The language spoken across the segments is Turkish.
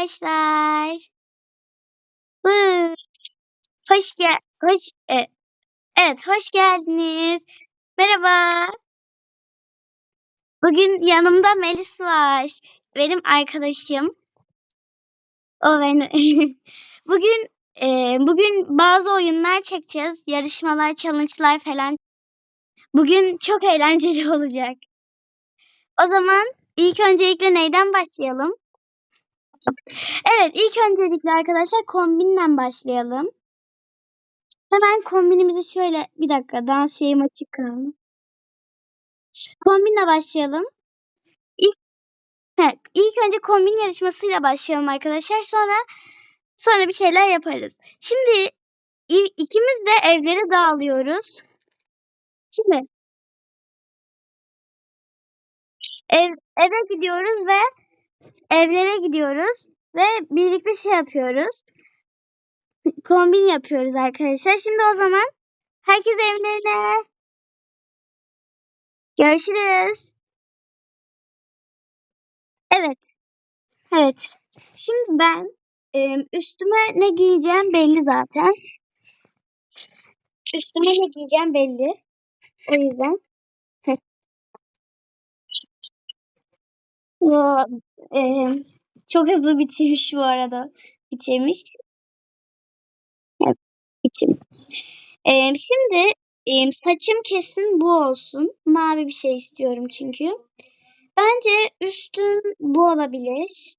arkadaşlar. Hoş gel hoş e evet, hoş geldiniz. Merhaba. Bugün yanımda Melis var. Benim arkadaşım. O benim. Bugün, eee, bugün bazı oyunlar çekeceğiz. Yarışmalar, challenge'lar falan. Bugün çok eğlenceli olacak. O zaman ilk öncelikle neyden başlayalım? Evet, ilk öncelikle arkadaşlar kombinle başlayalım. Hemen kombinimizi şöyle bir dakika dans şeyim açık kaldı. Kombinle başlayalım. İlk he, ilk önce kombin yarışmasıyla başlayalım arkadaşlar. Sonra sonra bir şeyler yaparız. Şimdi ikimiz de evlere dağılıyoruz. Şimdi ev eve gidiyoruz ve evlere gidiyoruz ve birlikte şey yapıyoruz. Kombin yapıyoruz arkadaşlar. Şimdi o zaman herkes evlerine. Görüşürüz. Evet. Evet. Şimdi ben, üstüme ne giyeceğim belli zaten. Üstüme ne giyeceğim belli. O yüzden. Emm, çok hızlı bitirmiş bu arada. Bitirmiş. Evet, bitirmiş. Emm, şimdi, emm, saçım kesin bu olsun. Mavi bir şey istiyorum çünkü. Bence üstüm bu olabilir.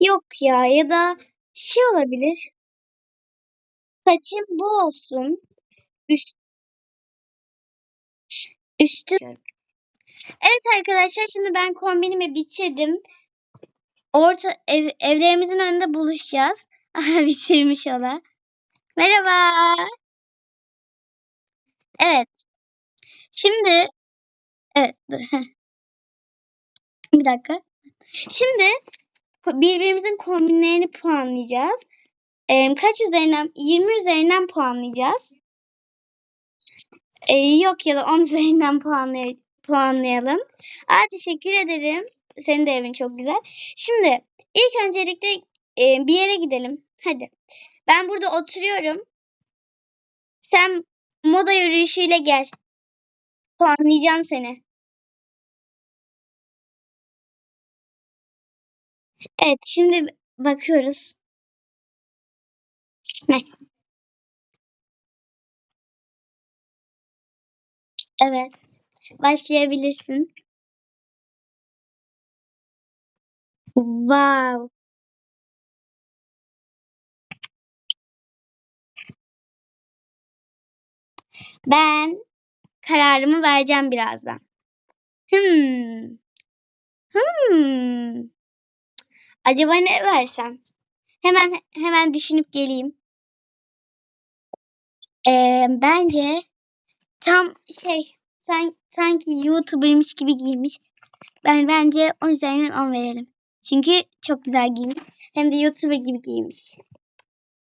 Yok ya ya da şey olabilir. Saçım bu olsun. Üst üstüm Evet arkadaşlar şimdi ben kombinimi bitirdim. Orta ev evlerimizin önünde buluşacağız. Bitirmiş o da. Merhaba. Evet. Şimdi evet dur. Bir dakika. Şimdi birbirimizin kombinlerini puanlayacağız. Emm, kaç üzerinden 20 üzerinden puanlayacağız. Eee, yok ya da 10 üzerinden puanlay puanlayalım. A, teşekkür ederim. Senin de evin çok güzel. Şimdi ilk öncelikle, eee, bir yere gidelim. Hadi. Ben burada oturuyorum. Sen moda yürüyüşüyle gel. Puanlayacağım seni. Evet, şimdi bakıyoruz. Heh. Evet, başlayabilirsin. Wow! Ben kararımı vereceğim birazdan. Hımm. Hımm. Acaba ne versem? Hemen hemen düşünüp geleyim. Eee, bence tam şey san sanki YouTuber'mış gibi giyinmiş. Ben bence 10 üzerinden 10 verelim. Çünkü çok güzel giyinmiş. Hem de YouTuber gibi giyinmiş.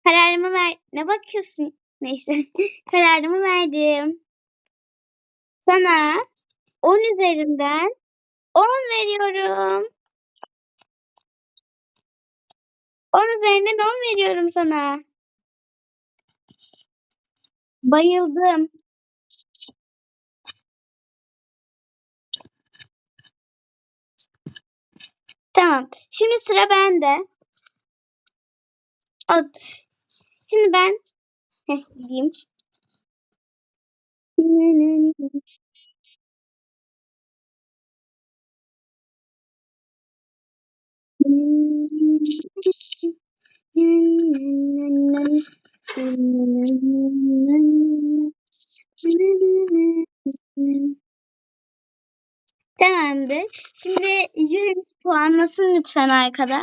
Kararımı ver Ne bakıyorsun? Neyse. Kararımı verdim. Sana 10 üzerinden 10 veriyorum. 10 üzerinden 10 veriyorum sana. Bayıldım. Tamam. Şimdi sıra bende. Şimdi ben Heh, gideyim. Tamamdır. Şimdi jürimiz puanlasın lütfen arkada.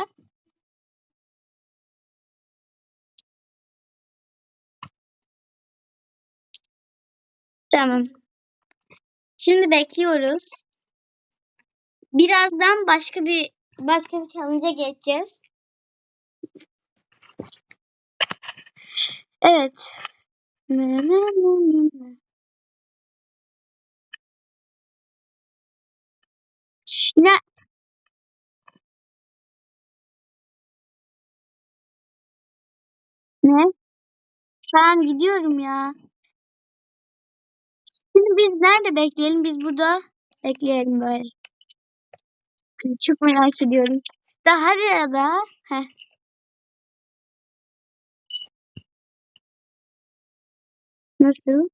Tamam. Şimdi bekliyoruz. Birazdan başka bir başka bir challenge'a geçeceğiz. Evet. Ne? Ben gidiyorum ya. Şimdi biz nerede bekleyelim? Biz burada bekleyelim böyle. Çok merak ediyorum. Daha ya da. Heh. Nasıl?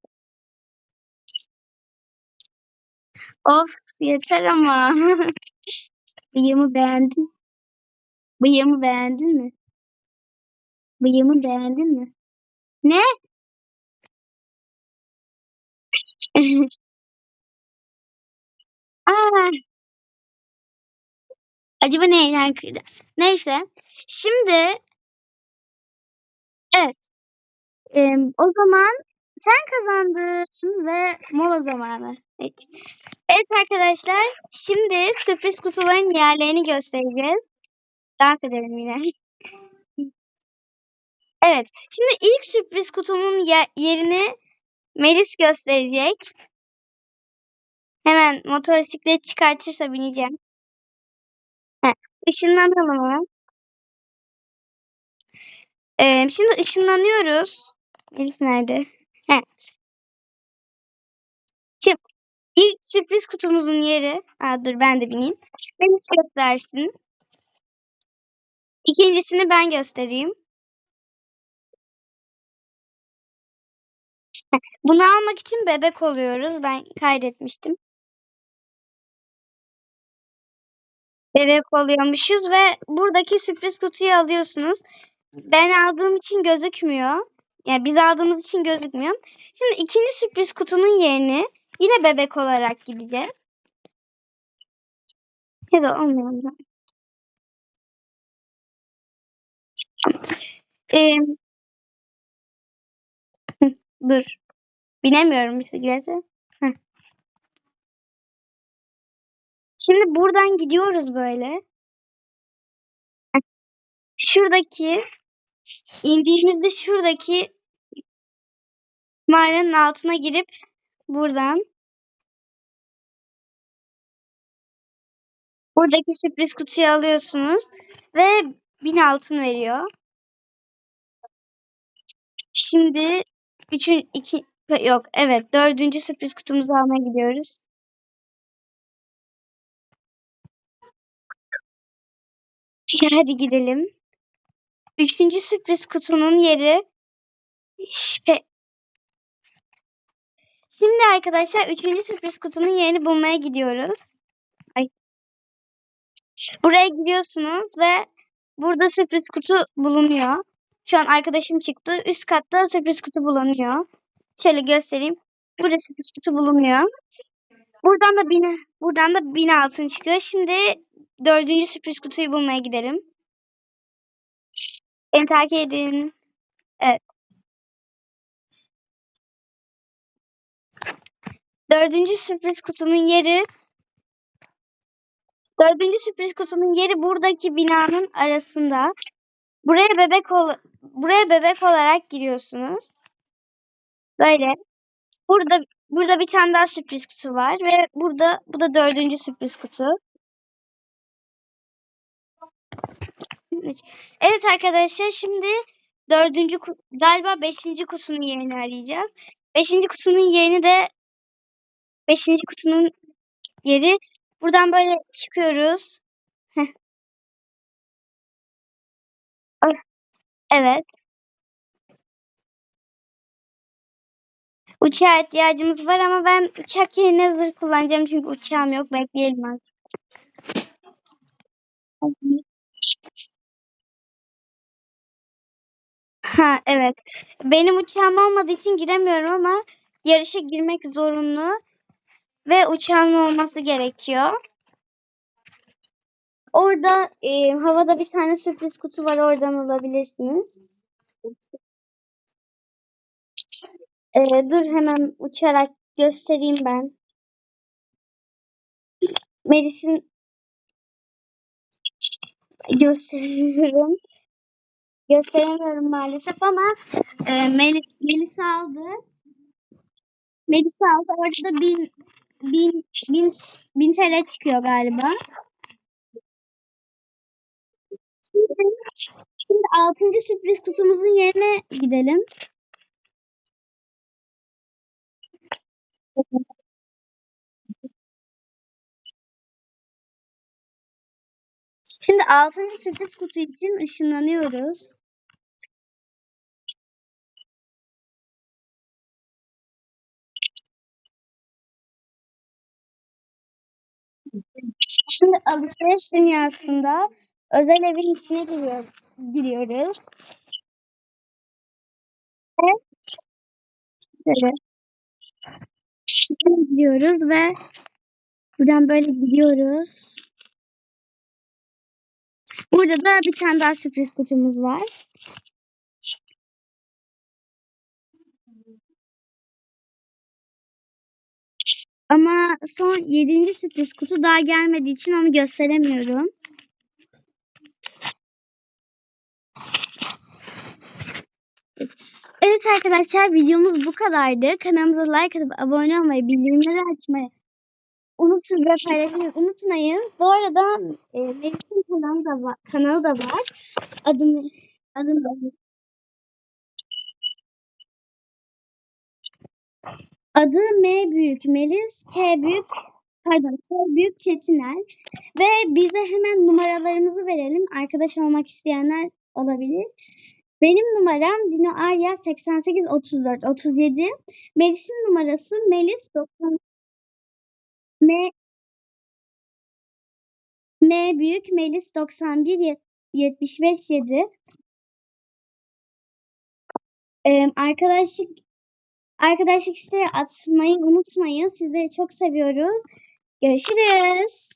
Of yeter ama. Bıyığımı beğendin. Bıyığımı beğendin mi? Bıyığımı beğendin mi? Ne? Aa. Acaba neyden kırdı? Neyse. Şimdi evet. Ee, o zaman sen kazandın ve mola zamanı. Peki. Evet arkadaşlar. Şimdi sürpriz kutuların yerlerini göstereceğiz. Dans edelim yine. Evet. Şimdi ilk sürpriz kutumun ye- yerini Melis gösterecek. Hemen motosiklet çıkartırsa bineceğim. Heh. Işınlanalım hemen. Ee, şimdi ışınlanıyoruz. Melis nerede? Heh. Şimdi ilk sürpriz kutumuzun yeri. Aa, dur ben de bineyim. Melis göstersin. İkincisini ben göstereyim. Bunu almak için bebek oluyoruz. Ben kaydetmiştim. Bebek oluyormuşuz ve buradaki sürpriz kutuyu alıyorsunuz. Ben aldığım için gözükmüyor. Yani biz aldığımız için gözükmüyor. Şimdi ikinci sürpriz kutunun yerini yine bebek olarak gideceğiz. Ya da olmuyor. Ee, dur. Binemiyorum bisiklete. Şimdi buradan gidiyoruz böyle. Şuradaki indiğimizde şuradaki mağaranın altına girip buradan buradaki sürpriz kutuyu alıyorsunuz ve bin altın veriyor. Şimdi üçün iki yok evet dördüncü sürpriz kutumuzu almaya gidiyoruz. Hadi gidelim. Üçüncü sürpriz kutunun yeri şüphe. Şimdi arkadaşlar üçüncü sürpriz kutunun yerini bulmaya gidiyoruz. Ay. Buraya giriyorsunuz ve burada sürpriz kutu bulunuyor. Şu an arkadaşım çıktı. Üst katta sürpriz kutu bulunuyor. Şöyle göstereyim. Sürpriz kutu bulunuyor. Buradan da bin, buradan da bin altın çıkıyor. Şimdi dördüncü sürpriz kutuyu bulmaya gidelim. Beni takip edin. Evet. Dördüncü sürpriz kutunun yeri Dördüncü sürpriz kutunun yeri buradaki binanın arasında. Buraya bebek ol buraya bebek olarak giriyorsunuz. Böyle. Burada burada bir tane daha sürpriz kutu var ve burada bu da dördüncü sürpriz kutu. Evet arkadaşlar şimdi dördüncü galiba beşinci kutunun yerini arayacağız. Beşinci kutunun yerini de beşinci kutunun yeri buradan böyle çıkıyoruz. Evet. Uçağa ihtiyacımız var ama ben uçak yerine zırh kullanacağım çünkü uçağım yok. Bekleyelim artık. Ha evet. Benim uçağım olmadığı için giremiyorum ama yarışa girmek zorunlu ve uçağın olması gerekiyor. Orada e, havada bir tane sürpriz kutu var. Oradan alabilirsiniz. E, dur hemen uçarak göstereyim ben. Melis'in gösteriyorum. Gösteremiyorum maalesef ama e, Melis, Melis aldı. Melis aldı. Orada bin, bin, bin, bin TL çıkıyor galiba. Şimdi Şimdi 6. sürpriz kutumuzun yerine gidelim. Şimdi 6. sürpriz kutu için ışınlanıyoruz. Şimdi alışveriş dünyasında özel evin içine giriyor, giriyoruz. Ve böyle şuradan gidiyoruz ve buradan böyle gidiyoruz. Burada da bir tane daha sürpriz kutumuz var. Ama son 7. sürpriz kutu daha gelmediği için onu gösteremiyorum. Evet arkadaşlar videomuz bu kadardı. Kanalımıza like atıp abone olmayı, bildirimleri açmayı unutun ve paylaşmayı unutmayın. Bu arada e, Melis'in kanalı da var. Kanalı da var. Adım adım Adı M büyük Melis, K büyük pardon K büyük Çetiner ve bize hemen numaralarımızı verelim. Arkadaş olmak isteyenler olabilir. Benim numaram Dino Arya 88 34 37. Melis'in numarası Melis 90 M M büyük Melis 91 yet- 75 7. Ee, arkadaşlık arkadaşlık isteği atmayı unutmayın. Sizleri çok seviyoruz. Görüşürüz.